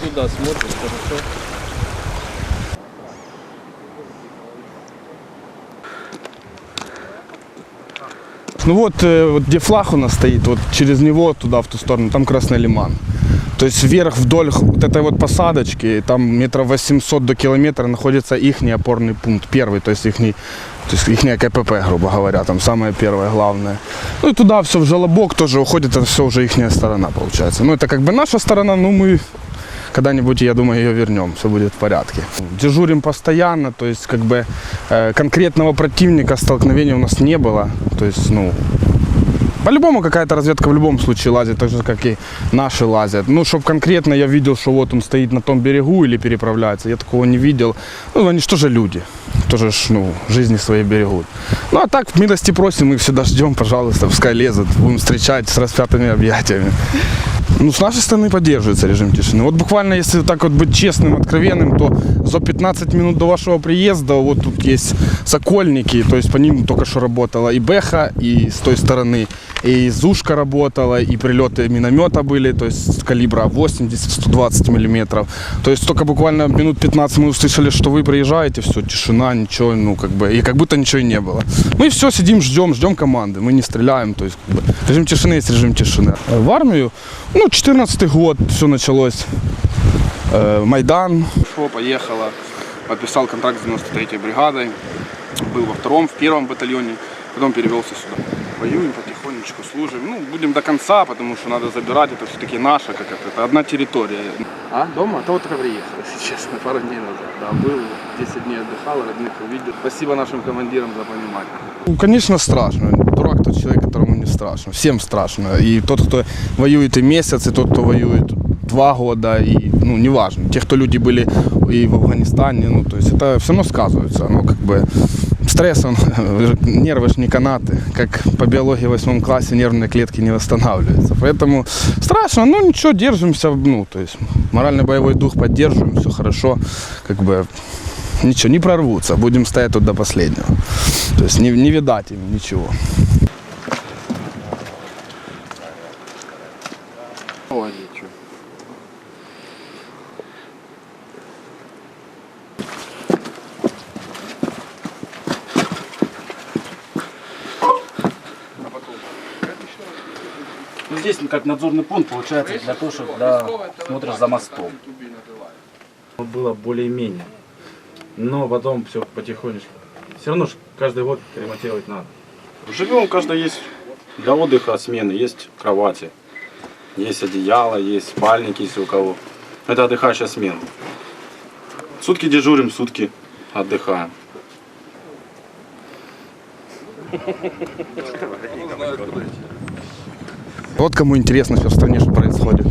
туда смотришь, хорошо. Ну вот, э, вот где флаг у нас стоит, вот через него туда, в ту сторону, там Красный Лиман. То есть вверх вдоль вот этой вот посадочки, там метров 800 до километра находится их опорный пункт, первый, то есть их то есть их КПП, грубо говоря, там самое первое, главное. Ну и туда все в желобок тоже уходит, это все уже их сторона получается. Ну это как бы наша сторона, ну мы когда-нибудь, я думаю, ее вернем, все будет в порядке. Дежурим постоянно, то есть как бы э, конкретного противника столкновения у нас не было. То есть, ну, по-любому какая-то разведка в любом случае лазит, так же, как и наши лазят. Ну, чтобы конкретно я видел, что вот он стоит на том берегу или переправляется, я такого не видел. Ну, они же тоже люди, тоже ж, ну, жизни свои берегут. Ну, а так, милости просим, мы всегда ждем, пожалуйста, пускай лезут, будем встречать с распятыми объятиями. Ну, с нашей стороны поддерживается режим тишины. Вот буквально, если так вот быть честным, откровенным, то за 15 минут до вашего приезда вот тут есть сокольники, то есть по ним только что работала и Бэха, и с той стороны, и Зушка работала, и прилеты миномета были, то есть калибра 80-120 миллиметров. То есть только буквально минут 15 мы услышали, что вы приезжаете, все, тишина, ничего, ну как бы, и как будто ничего и не было. Мы все сидим, ждем, ждем команды, мы не стреляем, то есть как бы, режим тишины есть режим тишины. В армию, ну, 14 год, все началось. Э, Майдан. Шло, поехало. Подписал контракт с 93-й бригадой. Был во втором, в первом батальоне. Потом перевелся сюда. Воюем потихонечку, служим. Ну, будем до конца, потому что надо забирать. Это все-таки наше, как это, это одна территория. А, дома? То вот только приехал, если честно, пару дней назад. Да, был, 10 дней отдыхал, родных увидел. Спасибо нашим командирам за понимание. Ну, конечно, страшно. Дурак тот человек, которому не страшно. Всем страшно. И тот, кто воюет и месяц, и тот, кто воюет два года, и, ну, неважно. Те, кто люди были и в Афганистане, ну, то есть это все равно сказывается. Ну, как бы стресс, он, нервы ж не канаты. Как по биологии в восьмом классе нервные клетки не восстанавливаются. Поэтому страшно, но ничего, держимся, ну, то есть моральный боевой дух поддерживаем, все хорошо, как бы ничего, не прорвутся, будем стоять тут до последнего. То есть не, не видать им ничего. Ну, здесь как надзорный пункт получается для того, чтобы да, смотришь за мостом. Было более-менее. Но потом все потихонечку. Все равно каждый год ремонтировать надо. Живем, у каждого есть для отдыха смены, есть кровати, есть одеяло, есть спальники, если у кого. Это отдыхающая смена. Сутки дежурим, сутки отдыхаем. Вот кому интересно, что в стране что происходит.